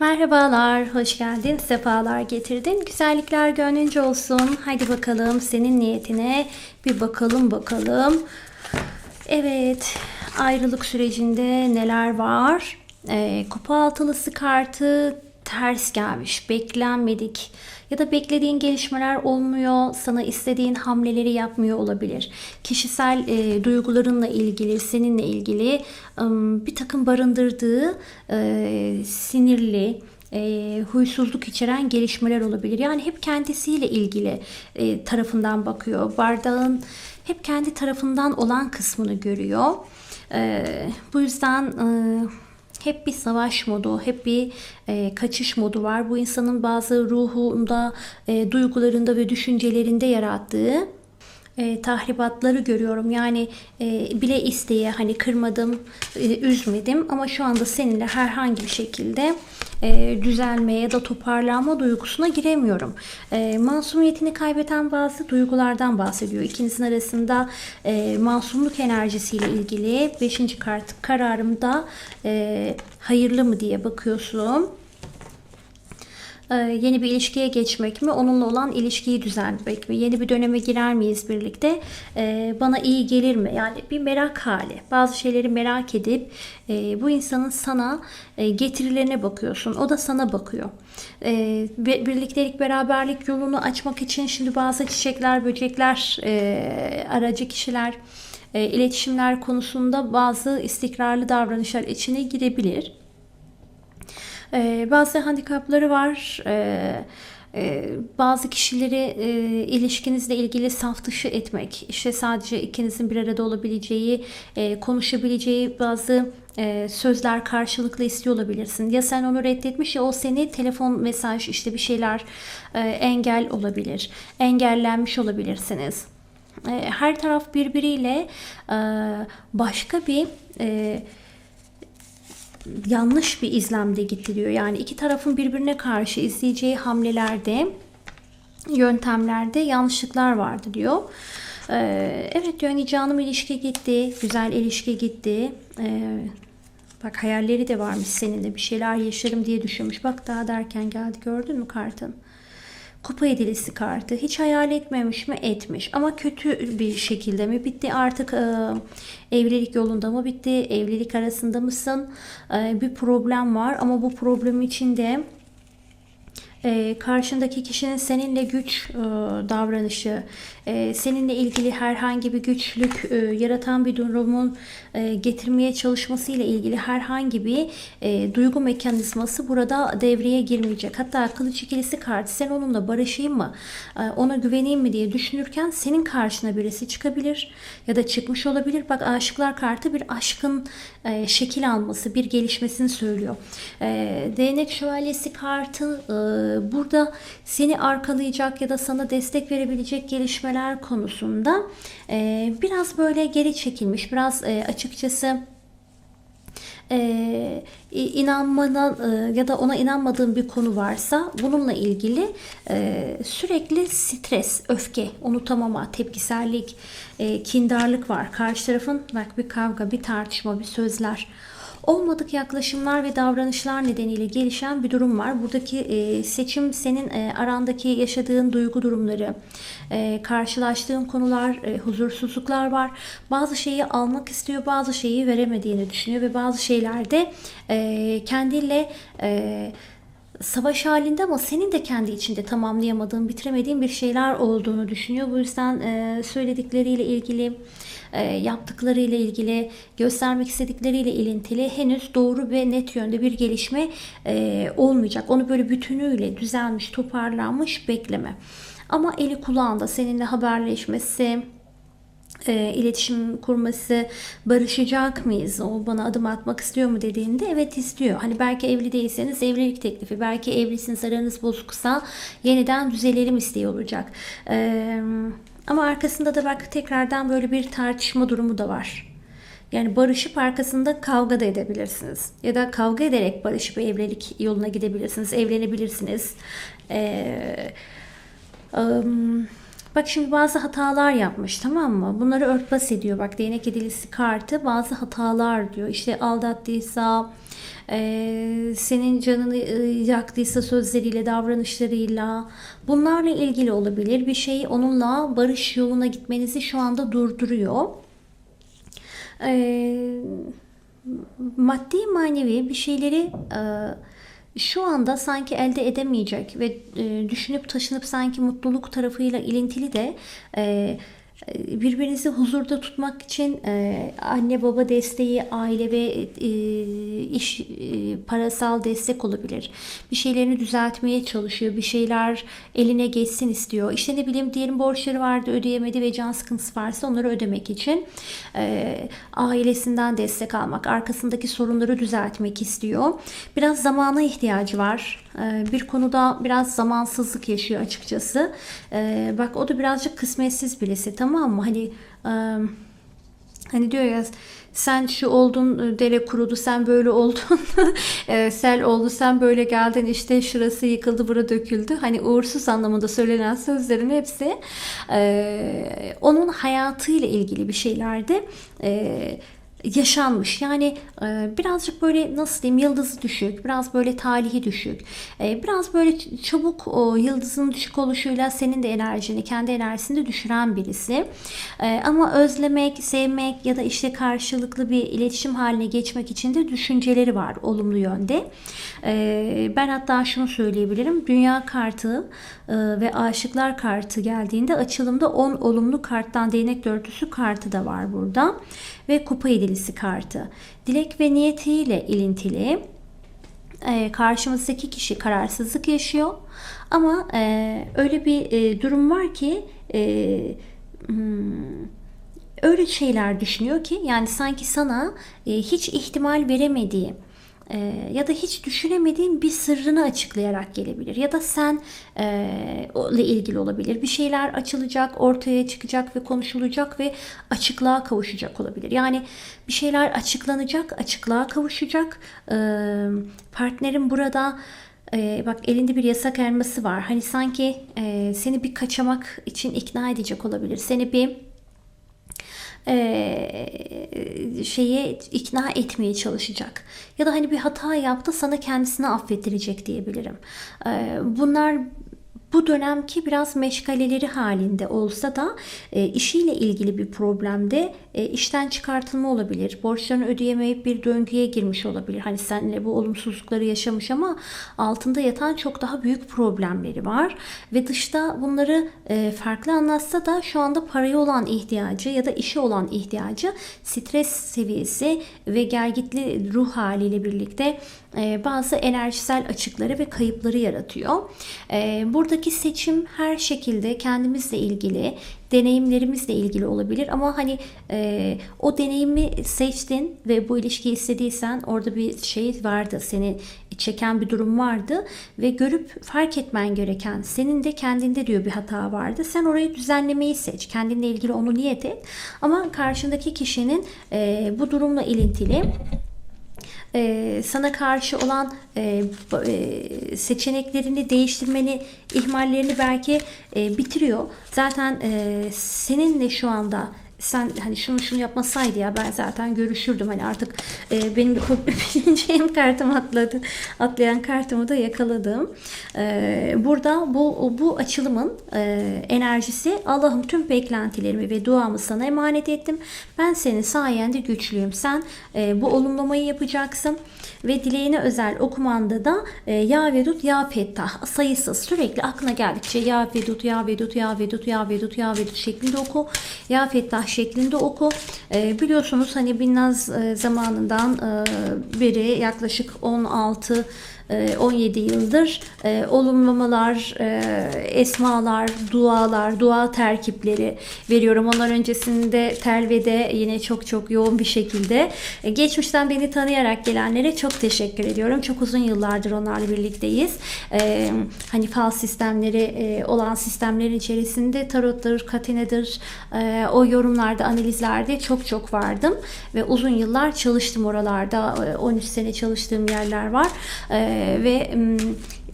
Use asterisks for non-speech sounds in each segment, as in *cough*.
Merhabalar, hoş geldin, sefalar getirdin. Güzellikler gönlünce olsun. Hadi bakalım senin niyetine bir bakalım bakalım. Evet, ayrılık sürecinde neler var? Ee, kupa altılısı kartı ters gelmiş, beklenmedik ya da beklediğin gelişmeler olmuyor, sana istediğin hamleleri yapmıyor olabilir. Kişisel e, duygularınla ilgili, seninle ilgili ım, bir takım barındırdığı e, sinirli, e, huysuzluk içeren gelişmeler olabilir. Yani hep kendisiyle ilgili e, tarafından bakıyor. Bardağın hep kendi tarafından olan kısmını görüyor. E, bu yüzden e, hep bir savaş modu, hep bir e, kaçış modu var. Bu insanın bazı ruhunda, e, duygularında ve düşüncelerinde yarattığı e, tahribatları görüyorum. Yani e, bile isteye hani kırmadım, e, üzmedim ama şu anda seninle herhangi bir şekilde e, düzelmeye ya da toparlanma duygusuna giremiyorum. E, masumiyetini kaybeden bazı duygulardan bahsediyor. İkinizin arasında e, masumluk enerjisiyle ilgili 5. kart kararımda e, hayırlı mı diye bakıyorsun. Ee, yeni bir ilişkiye geçmek mi, onunla olan ilişkiyi düzenlemek mi, yeni bir döneme girer miyiz birlikte, Ee, bana iyi gelir mi? Yani bir merak hali. Bazı şeyleri merak edip e, bu insanın sana e, getirilerine bakıyorsun. O da sana bakıyor. Birliktelik, beraberlik yolunu açmak için şimdi bazı çiçekler, böcekler, e, aracı kişiler, iletişimler konusunda bazı istikrarlı davranışlar içine girebilir. E, bazı handikapları var. E, e, bazı kişileri e, ilişkinizle ilgili saf dışı etmek, işte sadece ikinizin bir arada olabileceği, e, konuşabileceği bazı e, sözler karşılıklı istiyor olabilirsin. Ya sen onu reddetmiş ya o seni telefon mesaj işte bir şeyler e, engel olabilir. Engellenmiş olabilirsiniz. E, her taraf birbiriyle e, başka bir e, yanlış bir izlemde gitti diyor. Yani iki tarafın birbirine karşı izleyeceği hamlelerde, yöntemlerde yanlışlıklar vardı diyor. Ee, evet diyor hani canım ilişki gitti, güzel ilişki gitti. Ee, bak hayalleri de varmış seninle bir şeyler yaşarım diye düşünmüş. Bak daha derken geldi gördün mü kartın? Kupa edilisi kartı. Hiç hayal etmemiş mi? Etmiş. Ama kötü bir şekilde mi? Bitti artık e, evlilik yolunda mı bitti? Evlilik arasında mısın? E, bir problem var ama bu problem içinde e, karşındaki kişinin seninle güç e, davranışı, e, seninle ilgili herhangi bir güçlük e, yaratan bir durumun e, getirmeye çalışması ile ilgili herhangi bir e, duygu mekanizması burada devreye girmeyecek. Hatta kılıç ikilisi kartı sen onunla barışayım mı, e, ona güveneyim mi diye düşünürken senin karşına birisi çıkabilir ya da çıkmış olabilir. Bak aşıklar kartı bir aşkın e, şekil alması, bir gelişmesini söylüyor. E, değnek şövalyesi kartı e, burada seni arkalayacak ya da sana destek verebilecek gelişmeler konusunda e, biraz böyle geri çekilmiş, biraz e, açıkçası e, inanmadan e, ya da ona inanmadığın bir konu varsa bununla ilgili e, sürekli stres, öfke, unutamama, tepkisellik, e, kindarlık var. Karşı tarafın bak bir kavga, bir tartışma, bir sözler olmadık yaklaşımlar ve davranışlar nedeniyle gelişen bir durum var. Buradaki e, seçim senin e, arandaki yaşadığın duygu durumları, e, karşılaştığın konular, e, huzursuzluklar var. Bazı şeyi almak istiyor, bazı şeyi veremediğini düşünüyor ve bazı şeylerde e, kendiyle e, savaş halinde ama senin de kendi içinde tamamlayamadığın, bitiremediğin bir şeyler olduğunu düşünüyor. Bu yüzden e, söyledikleriyle ilgili e, yaptıklarıyla ilgili, göstermek istedikleriyle ilintili henüz doğru ve net yönde bir gelişme e, olmayacak. Onu böyle bütünüyle düzelmiş, toparlanmış bekleme. Ama eli kulağında seninle haberleşmesi, e, iletişim kurması, barışacak mıyız? O bana adım atmak istiyor mu dediğinde evet istiyor. Hani belki evli değilseniz evlilik teklifi, belki evlisiniz aranız bozuksa yeniden düzelelim isteği olacak. Eee ama arkasında da bak tekrardan böyle bir tartışma durumu da var. Yani barışıp arkasında kavga da edebilirsiniz. Ya da kavga ederek barışıp evlilik yoluna gidebilirsiniz. Evlenebilirsiniz. Ee, um, Bak şimdi bazı hatalar yapmış tamam mı? Bunları örtbas ediyor. Bak değnek edilisi kartı bazı hatalar diyor. İşte aldattıysa, e, senin canını yaktıysa sözleriyle, davranışlarıyla bunlarla ilgili olabilir. Bir şey onunla barış yoluna gitmenizi şu anda durduruyor. Eee maddi manevi bir şeyleri e, şu anda sanki elde edemeyecek ve e, düşünüp taşınıp sanki mutluluk tarafıyla ilintili de e, birbirinizi huzurda tutmak için e, anne baba desteği, aile ve e, iş e, parasal destek olabilir. Bir şeylerini düzeltmeye çalışıyor. Bir şeyler eline geçsin istiyor. İşte ne bileyim diyelim borçları vardı ödeyemedi ve can sıkıntısı varsa onları ödemek için e, ailesinden destek almak, arkasındaki sorunları düzeltmek istiyor. Biraz zamana ihtiyacı var. E, bir konuda biraz zamansızlık yaşıyor açıkçası. E, bak o da birazcık kısmetsiz birisi tamam mı? Hani e, hani diyor ya sen şu oldun dere kurudu sen böyle oldun *laughs* sel oldu sen böyle geldin işte şurası yıkıldı bura döküldü hani uğursuz anlamında söylenen sözlerin hepsi e, onun hayatıyla ilgili bir şeylerdi e, yaşanmış. Yani e, birazcık böyle nasıl diyeyim yıldızı düşük, biraz böyle talihi düşük, e, biraz böyle çabuk o yıldızın düşük oluşuyla senin de enerjini, kendi enerjisini de düşüren birisi. E, ama özlemek, sevmek ya da işte karşılıklı bir iletişim haline geçmek için de düşünceleri var olumlu yönde. E, ben hatta şunu söyleyebilirim. Dünya kartı e, ve aşıklar kartı geldiğinde açılımda 10 olumlu karttan değnek dörtlüsü kartı da var burada ve kupa yedilisi kartı. Dilek ve niyetiyle ilintili. E, karşımızdaki kişi kararsızlık yaşıyor ama e, öyle bir e, durum var ki e, hmm, öyle şeyler düşünüyor ki yani sanki sana e, hiç ihtimal veremediği e, ya da hiç düşünemediğin bir sırrını açıklayarak gelebilir. Ya da sen e, ile ilgili olabilir. Bir şeyler açılacak, ortaya çıkacak ve konuşulacak ve açıklığa kavuşacak olabilir. Yani bir şeyler açıklanacak, açıklığa kavuşacak. E, partnerin burada ee, bak elinde bir yasak elması var. Hani sanki e, seni bir kaçamak için ikna edecek olabilir. Seni bir e, şeye ikna etmeye çalışacak. Ya da hani bir hata yaptı sana kendisini affettirecek diyebilirim. E, bunlar bu dönemki biraz meşgaleleri halinde olsa da e, işiyle ilgili bir problemde e, işten çıkartılma olabilir. Borçlarını ödeyemeyip bir döngüye girmiş olabilir. Hani senle bu olumsuzlukları yaşamış ama altında yatan çok daha büyük problemleri var. Ve dışta bunları e, farklı anlatsa da şu anda paraya olan ihtiyacı ya da işe olan ihtiyacı stres seviyesi ve gergitli ruh haliyle birlikte e, bazı enerjisel açıkları ve kayıpları yaratıyor. E, buradaki seçim her şekilde kendimizle ilgili, deneyimlerimizle ilgili olabilir ama hani e, o deneyimi seçtin ve bu ilişkiyi istediysen orada bir şey vardı seni çeken bir durum vardı ve görüp fark etmen gereken senin de kendinde diyor bir hata vardı. Sen orayı düzenlemeyi seç. Kendinle ilgili onu niyet et. Ama karşındaki kişinin e, bu durumla ilintili e, sana karşı olan e, e, seçeneklerini değiştirmeni, ihmallerini belki e, bitiriyor. Zaten e, seninle şu anda sen hani şunu şunu yapmasaydı ya ben zaten görüşürdüm. Hani artık e, benim birinci *laughs* kartım atladı atlayan kartımı da yakaladım. E, burada bu bu açılımın e, enerjisi Allah'ım tüm beklentilerimi ve duamı sana emanet ettim. Ben senin sayende güçlüyüm. Sen e, bu olumlamayı yapacaksın ve dileğine özel okumanda da e, Ya Vedut Ya Fettah sayısız sürekli aklına geldikçe Ya Vedut Ya Vedut Ya Vedut Ya Vedut Ya Vedut şeklinde oku. Ya Fettah şeklinde oku. E, biliyorsunuz hani Binnaz e, zamanından e, beri yaklaşık 16 17 yıldır e, olumlamalar, e, esmalar, dualar, dua terkipleri veriyorum. Ondan öncesinde Telve'de yine çok çok yoğun bir şekilde. E, geçmişten beni tanıyarak gelenlere çok teşekkür ediyorum. Çok uzun yıllardır onlarla birlikteyiz. Hani fal sistemleri olan sistemlerin içerisinde tarottur, katenedir, e, o yorumlarda, analizlerde çok çok vardım. Ve uzun yıllar çalıştım oralarda. E, 13 sene çalıştığım yerler var. E, ve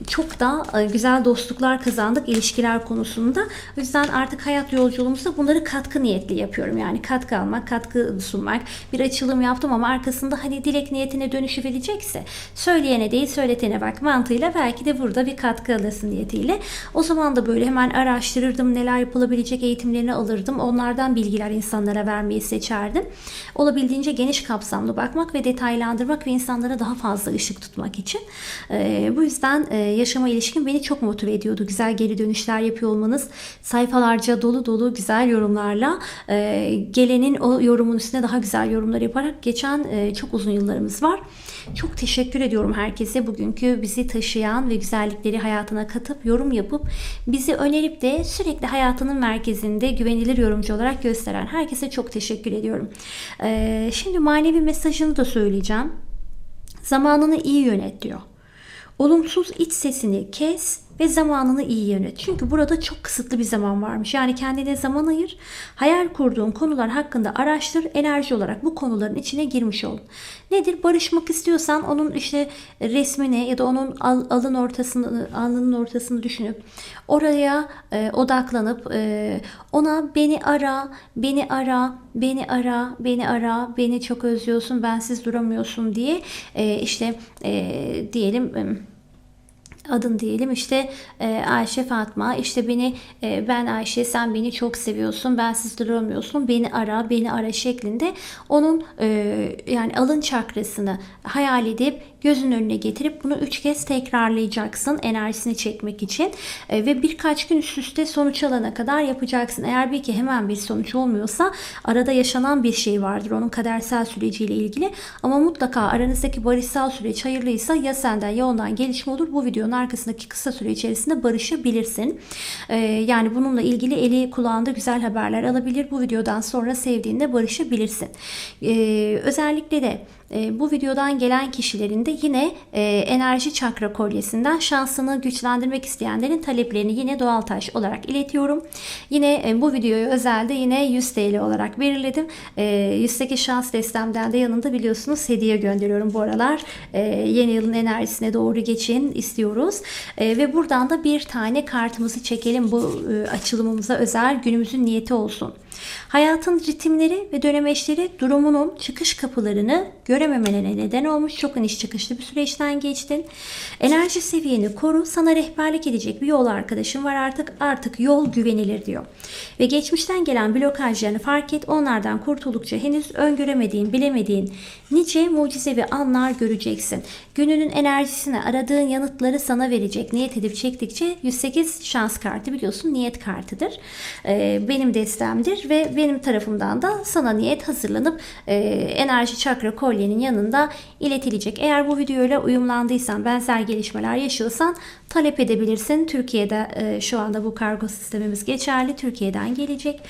çok da e, güzel dostluklar kazandık ilişkiler konusunda. O yüzden artık hayat yolculuğumuzda bunları katkı niyetli yapıyorum. Yani katkı almak, katkı sunmak. Bir açılım yaptım ama arkasında hani dilek niyetine dönüşü verecekse söyleyene değil söyletene bak mantığıyla belki de burada bir katkı alırsın niyetiyle. O zaman da böyle hemen araştırırdım neler yapılabilecek eğitimlerini alırdım. Onlardan bilgiler insanlara vermeyi seçerdim. Olabildiğince geniş kapsamlı bakmak ve detaylandırmak ve insanlara daha fazla ışık tutmak için. Ee, bu yüzden yaşama ilişkin beni çok motive ediyordu. Güzel geri dönüşler yapıyor olmanız, sayfalarca dolu dolu güzel yorumlarla e, gelenin o yorumun üstüne daha güzel yorumlar yaparak geçen e, çok uzun yıllarımız var. Çok teşekkür ediyorum herkese bugünkü bizi taşıyan ve güzellikleri hayatına katıp yorum yapıp bizi önerip de sürekli hayatının merkezinde güvenilir yorumcu olarak gösteren herkese çok teşekkür ediyorum. Ee, şimdi manevi mesajını da söyleyeceğim. Zamanını iyi yönet diyor. Olumsuz iç sesini kes ve zamanını iyi yönet. Çünkü burada çok kısıtlı bir zaman varmış. Yani kendine zaman ayır. Hayal kurduğun konular hakkında araştır. Enerji olarak bu konuların içine girmiş ol. Nedir? Barışmak istiyorsan onun işte resmini ya da onun al, alın ortasını alnının ortasını düşünüp oraya e, odaklanıp e, ona beni ara, beni ara, beni ara, beni ara, beni çok özlüyorsun, bensiz duramıyorsun diye e, işte e, diyelim e, adın diyelim işte e, Ayşe Fatma işte beni e, ben Ayşe sen beni çok seviyorsun ben siz duramıyorsun beni ara beni ara şeklinde onun e, yani alın çakrasını hayal edip gözün önüne getirip bunu üç kez tekrarlayacaksın enerjisini çekmek için e, ve birkaç gün üst üste sonuç alana kadar yapacaksın. Eğer bir ki hemen bir sonuç olmuyorsa arada yaşanan bir şey vardır onun kadersel süreciyle ilgili ama mutlaka aranızdaki barışsal süreç hayırlıysa ya senden ya ondan gelişme olur. Bu videonun arkasındaki kısa süre içerisinde barışabilirsin. E, yani bununla ilgili eli kulağında güzel haberler alabilir. Bu videodan sonra sevdiğinde barışabilirsin. E, özellikle de e, bu videodan gelen kişilerin de yine e, enerji çakra kolyesinden şansını güçlendirmek isteyenlerin taleplerini yine doğal taş olarak iletiyorum. Yine e, bu videoyu özelde yine 100 TL olarak belirledim. E, 108 şans destemden de yanında biliyorsunuz hediye gönderiyorum bu aralar. E, yeni yılın enerjisine doğru geçin istiyoruz. Ve buradan da bir tane kartımızı çekelim bu e, açılımımıza özel günümüzün niyeti olsun. Hayatın ritimleri ve dönemeçleri durumunun çıkış kapılarını görememene neden olmuş. Çok iniş çıkışlı bir süreçten geçtin. Enerji seviyeni koru. Sana rehberlik edecek bir yol arkadaşın var artık. Artık yol güvenilir diyor. Ve geçmişten gelen blokajlarını fark et. Onlardan kurtuldukça henüz öngöremediğin, bilemediğin nice mucizevi anlar göreceksin. Gününün enerjisini aradığın yanıtları sana verecek. Niyet edip çektikçe 108 şans kartı biliyorsun niyet kartıdır. Ee, benim destemdir ve benim tarafımdan da sana niyet hazırlanıp e, enerji çakra kolyenin yanında iletilecek. Eğer bu videoyla uyumlandıysan, benzer gelişmeler yaşıyorsan talep edebilirsin. Türkiye'de e, şu anda bu kargo sistemimiz geçerli. Türkiye'den gelecek.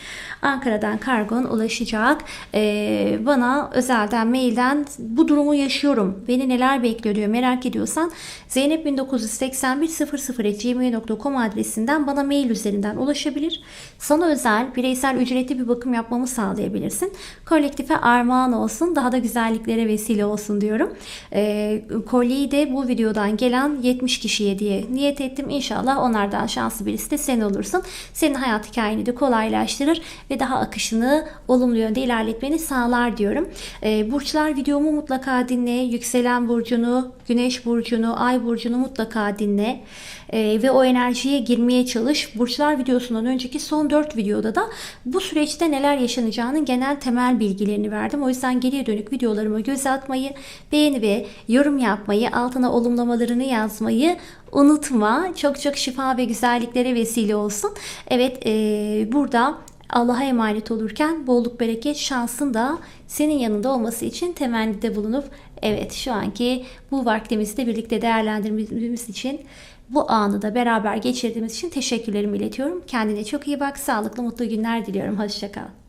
Ankara'dan kargon ulaşacak. E, bana özelden mailden bu durumu yaşıyorum. Beni neler bekliyor diyor merak ediyorsan Zeynep 1981 00 adresinden bana mail üzerinden ulaşabilir. Sana özel bireysel ücretli bir bakım yapmamı sağlayabilirsin. Kolektife armağan olsun. Daha da güzelliklere vesile olsun diyorum. E, kolyeyi de bu videodan gelen 70 kişiye diye niyet ettim. İnşallah onlardan şanslı birisi de sen olursun. Senin hayat hikayeni de kolaylaştırır ve daha akışını olumlu yönde ilerletmeni sağlar diyorum. E, burçlar videomu mutlaka dinle. Yükselen burcunu, güneş burcunu, ay burcunu mutlaka dinle. E, ve o enerjiye girmeye çalış. Burçlar videosundan önceki son 4 videoda da bu süreçte neler yaşanacağının genel temel bilgilerini verdim. O yüzden geriye dönük videolarıma göz atmayı, beğeni ve yorum yapmayı, altına olumlamalarını yazmayı unutma. Çok çok şifa ve güzelliklere vesile olsun. Evet e, burada Allah'a emanet olurken bolluk bereket şansın da senin yanında olması için temennide bulunup evet şu anki bu vaktimizi de birlikte değerlendirmemiz için bu anı da beraber geçirdiğimiz için teşekkürlerimi iletiyorum. Kendine çok iyi bak. Sağlıklı mutlu günler diliyorum. Hoşçakal.